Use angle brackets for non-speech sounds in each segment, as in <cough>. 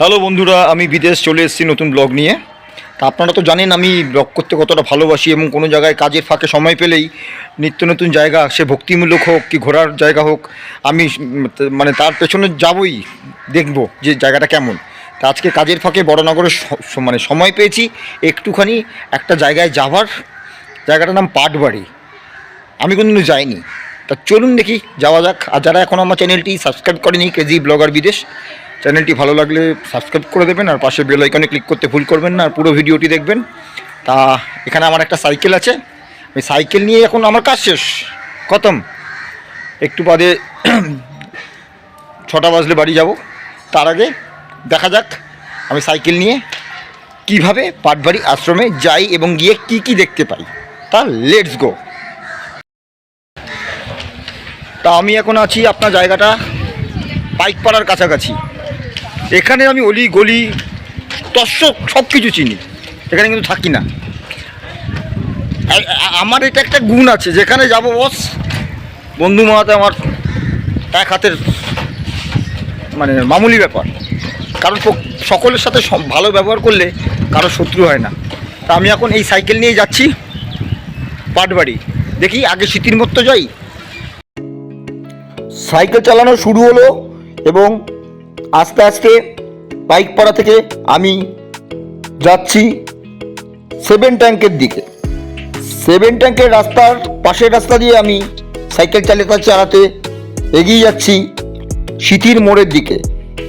Hello বন্ধুরা, আমি বিদেশ চলে এসেছি নতুন ব্লগ নিয়ে। তা আপনারা তো জানেন আমি ব্লগ করতে কতটা ভালোবাসি এবং কোনো জায়গায় কাজের ফাঁকে সময় পেলেই নিত্য নতুন জায়গা, সে ভক্তিমূলক হোক কি ঘোরার জায়গা হোক, আমি মানে তার পেছনে যাবই, দেখব যে জায়গাটা কেমন। তা আজকে কাজের ফাঁকে বড়নগরে মানে সময় পেয়েছি, একটুখানি একটা জায়গায় যাবার, জায়গাটার নাম পাটবাড়ি। আমি কোনোদিনও যাইনি। তা চলুন দেখি, যাওয়া যাক। আর যারা এখন আমার চ্যানেলটি সাবস্ক্রাইব করেনি, কেজি ব্লগার বিদেশ চ্যানেলটি ভালো লাগলে সাবস্ক্রাইব করে দেবেন আর পাশে বেল আইকনে ক্লিক করতে ভুল করবেন না, আর পুরো ভিডিওটি দেখবেন। তা এখানে আমার একটা সাইকেল আছে। আমি সাইকেল নিয়ে এখন আমার কাজ শেষ। খতম। একটু বাদে <clears throat> ছটা বাজলে বাড়ি যাব। তার আগে দেখা যাক আমি সাইকেল নিয়ে কীভাবে পাটবাড়ি আশ্রমে যাই এবং গিয়ে কি কি দেখতে পাই। তা লেটস গো। তা আমি এখন আছি আপনার জায়গাটা পাইকপাড়ার কাছাকাছি। এখানে আমি অলি, গলি দর্শক সব কিছু চিনি। এখানে কিন্তু থাকি না। আমার এটা একটা গুণ আছে, যেখানে যাব বস, বন্ধু মহাতে আমার এক হাতের মানে মামুলি ব্যাপার। কারণ সকলের সাথে ভালো ব্যবহার করলে কারও শত্রু হয় না। তা আমি এখন এই সাইকেল নিয়ে যাচ্ছি, পাটবাড়ি। দেখি আগে স্মৃতির মতো যাই। সাইকেল চালানো শুরু হলো এবং আস্তে আস্তে বাইক পড়া থেকে আমি যাচ্ছি সেভেন ট্যাঙ্কের দিকে। সেভেন ট্যাঙ্কের রাস্তার পাশের রাস্তা দিয়ে আমি সাইকেল চালাতে চালাতে এগিয়ে যাচ্ছি সিথির মোড়ের দিকে।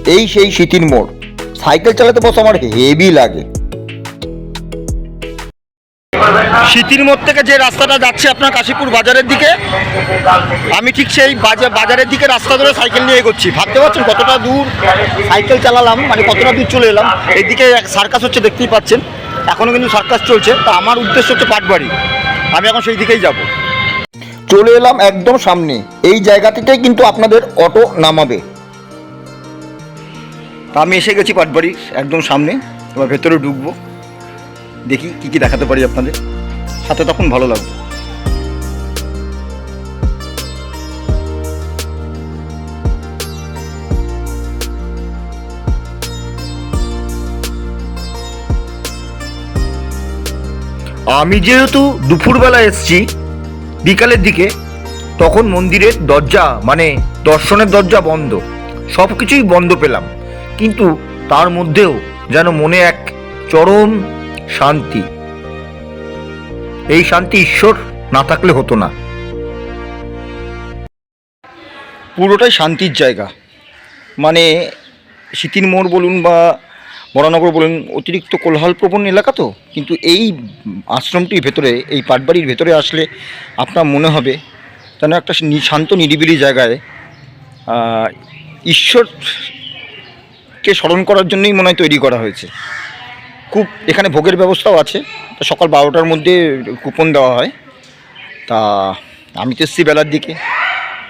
এই সেই সিথির মোড়। সাইকেল চালাতে বস আমার হেভি লাগে। সিথির মোড় থেকে যে রাস্তাটা যাচ্ছে আপনার কাশীপুর বাজারের দিকে, আমি ঠিক সেই বাজার বাজারের দিকে রাস্তা ধরে সাইকেল নিয়ে এগোচ্ছি। ভাবতে পারছেন কতটা দূর সাইকেল চালালাম মানে কতটা দূর চলে এলাম? এইদিকে সার্কাস হচ্ছে, দেখতেই পাচ্ছেন। এখনও কিন্তু সার্কাস চলছে। তা আমার উদ্দেশ্য হচ্ছে পাটবাড়ি। আমি এখন সেই দিকেই যাব। চলে এলাম একদম সামনে। এই জায়গাটিতেই কিন্তু আপনাদের অটো নামাবে। আমি এসে গেছি পাটবাড়ির একদম সামনে। এবার ভেতরে ঢুকবো। দেখি কি কি দেখাতে পারি আপনাদের। সাথে তখন ভালো লাগবে। আমি যেহেতু দুপুরবেলা এসছি, বিকালের দিকে, তখন মন্দিরের দরজা মানে দর্শনের দরজা বন্ধ। সব কিছুই বন্ধ পেলাম। কিন্তু তার মধ্যেও যেন মনে এক চরম শান্তি। এই শান্তি ঈশ্বর না থাকলে হতো না। পুরোটাই শান্তির জায়গা। মানে সিতির মোড় বলুন বা বরানগর বলুন, অতিরিক্ত কোলাহলপ্রবণ এলাকা তো, কিন্তু এই আশ্রমটির ভেতরে, এই পাটবাড়ির ভেতরে আসলে আপনার মনে হবে যেন একটা শান্ত নিরিবিলি জায়গায় ঈশ্বরকে স্মরণ করার জন্যই মনে হয় তৈরি করা হয়েছে। খুব এখানে ভোগের ব্যবস্থাও আছে। তো সকাল বারোটার মধ্যে কুপন দেওয়া হয়। তা আমি তো এসছি বেলার দিকে।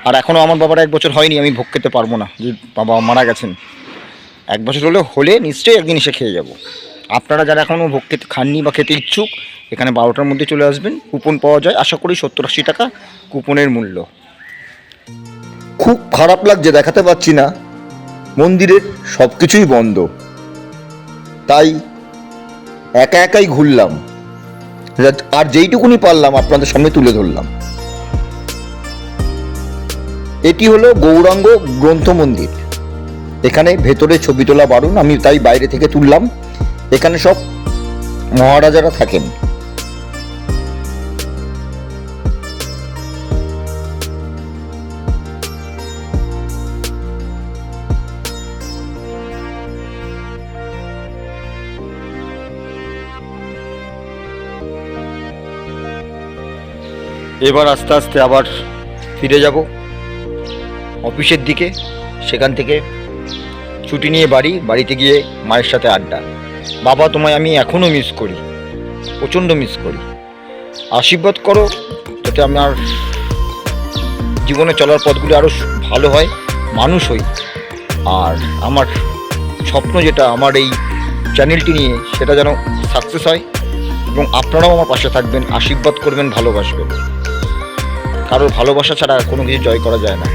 আর এখনও আমার বাবার এক বছর হয়নি, আমি ভোগ খেতে পারব না। যে বাবা মারা গেছেন। এক বছর হলে হলে নিশ্চয়ই একদিন এসে খেয়ে যাব। আপনারা যারা এখনও ভোগ খেতে খাননি বা খেতে ইচ্ছুক, এখানে বারোটার মধ্যে চলে আসবেন। কুপন পাওয়া যায়, আশা করি সত্তর আশি টাকা কুপনের মূল্য। খুব খারাপ লাগছে, দেখাতে পাচ্ছি না। মন্দিরের সব কিছুই বন্ধ। তাই একা একাই ঘুরলাম। আর যেইটুকুনি পারলাম আপনাদের সামনে তুলে ধরলাম। এটি হলো গৌরাঙ্গ গ্রন্থ মন্দির। এখানে ভেতরে ছবি তোলা বারণ, আমি তাই বাইরে থেকে তুললাম। এখানে সব মহারাজারা থাকেন। এবার আস্তে আস্তে আবার ফিরে যাব। অফিসের দিকে, সেখান থেকে ছুটি নিয়ে বাড়ি, বাড়িতে গিয়ে মায়ের সাথে আড্ডা। বাবা তোমায় আমি এখনও মিস করি, প্রচণ্ড মিস করি। আশীর্বাদ করো, যাতে আমার জীবনে চলার পথগুলি আরও ভালো হয়, মানুষ হই। আর আমার স্বপ্ন যেটা, আমার এই চ্যানেলটি নিয়ে, সেটা যেন সাকসেস হয় এবং আপনারাও আমার পাশে থাকবেন, আশীর্বাদ করবেন, ভালোবাসবেন। কারোর ভালোবাসা ছাড়া কোনো কিছু জয় করা যায় না।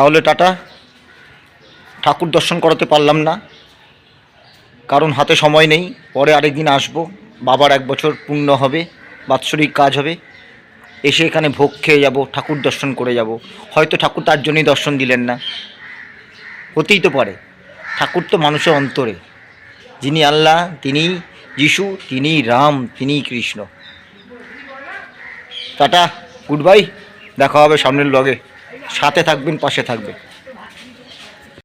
তাহলে টাটা। ঠাকুর দর্শন করাতে পারলাম না। কারণ হাতে সময় নেই। পরে আরেকদিন আসব। বাবার এক বছর পূর্ণ হবে। বাৎসরিক কাজ হবে। এসে এখানে ভোগ খেয়ে যাব, ঠাকুর দর্শন করে যাব। হয়তো ঠাকুর তার জন্যই দর্শন দিলেন না। হতেই তো পারে। ঠাকুর তো মানুষের অন্তরে। যিনি আল্লাহ, তিনি যিশু, তিনি রাম, তিনি কৃষ্ণ। টাটা। Good bye. দেখা হবে সামনের লগে সাথে থাকবেন পাশে থাকবেন।